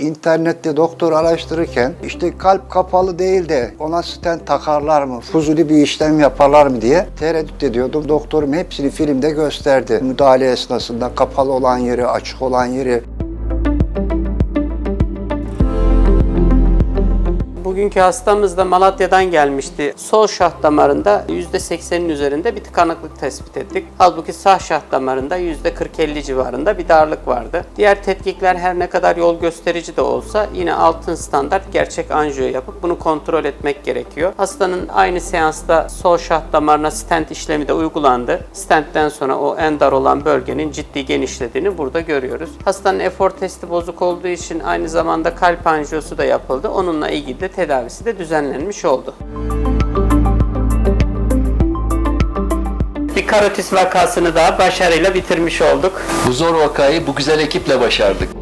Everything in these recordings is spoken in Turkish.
İnternette doktor araştırırken işte kalp kapalı değil de ona stent takarlar mı, fuzuli bir işlem yaparlar mı diye tereddüt ediyordum. Doktorum hepsini filmde gösterdi. Müdahale esnasında kapalı olan yeri, açık olan yeri, Bugünkü hastamız da Malatya'dan gelmişti. Sol şah damarında %80'in üzerinde bir tıkanıklık tespit ettik. Halbuki sağ şah damarında %40-50 civarında bir darlık vardı. Diğer tetkikler her ne kadar yol gösterici de olsa yine altın standart gerçek anjiyo yapıp bunu kontrol etmek gerekiyor. Hastanın aynı seansta sol şah damarına stent işlemi de uygulandı. Stentten sonra o en dar olan bölgenin ciddi genişlediğini burada görüyoruz. Hastanın efor testi bozuk olduğu için aynı zamanda kalp anjiyosu da yapıldı. Onunla ilgili de tedavisi de düzenlenmiş oldu. Bir karotis vakasını daha başarıyla bitirmiş olduk. Bu zor vakayı bu güzel ekiple başardık.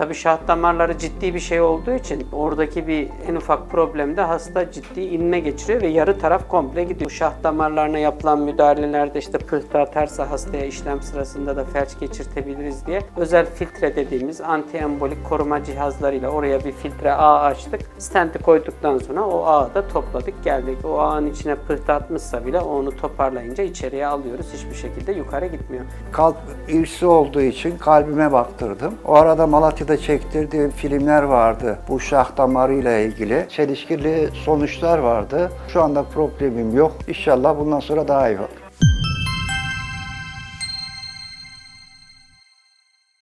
Tabii şah damarları ciddi bir şey olduğu için oradaki bir en ufak problemde hasta ciddi inme geçiriyor ve yarı taraf komple gidiyor. Şah damarlarına yapılan müdahalelerde işte pıhtı atarsa hastaya işlem sırasında da felç geçirtebiliriz diye özel filtre dediğimiz antiembolik koruma cihazlarıyla oraya bir filtre ağ açtık. Stenti koyduktan sonra o ağı da topladık geldik. O ağın içine pıhtı atmışsa bile onu toparlayınca içeriye alıyoruz. Hiçbir şekilde yukarı gitmiyor. kalp irsi olduğu için kalbime baktırdım. O arada Malatya'da çektirdiğim filmler vardı. Bu şah damarıyla ilgili çelişkili sonuçlar vardı. Şu anda problemim yok. İnşallah bundan sonra daha iyi olur.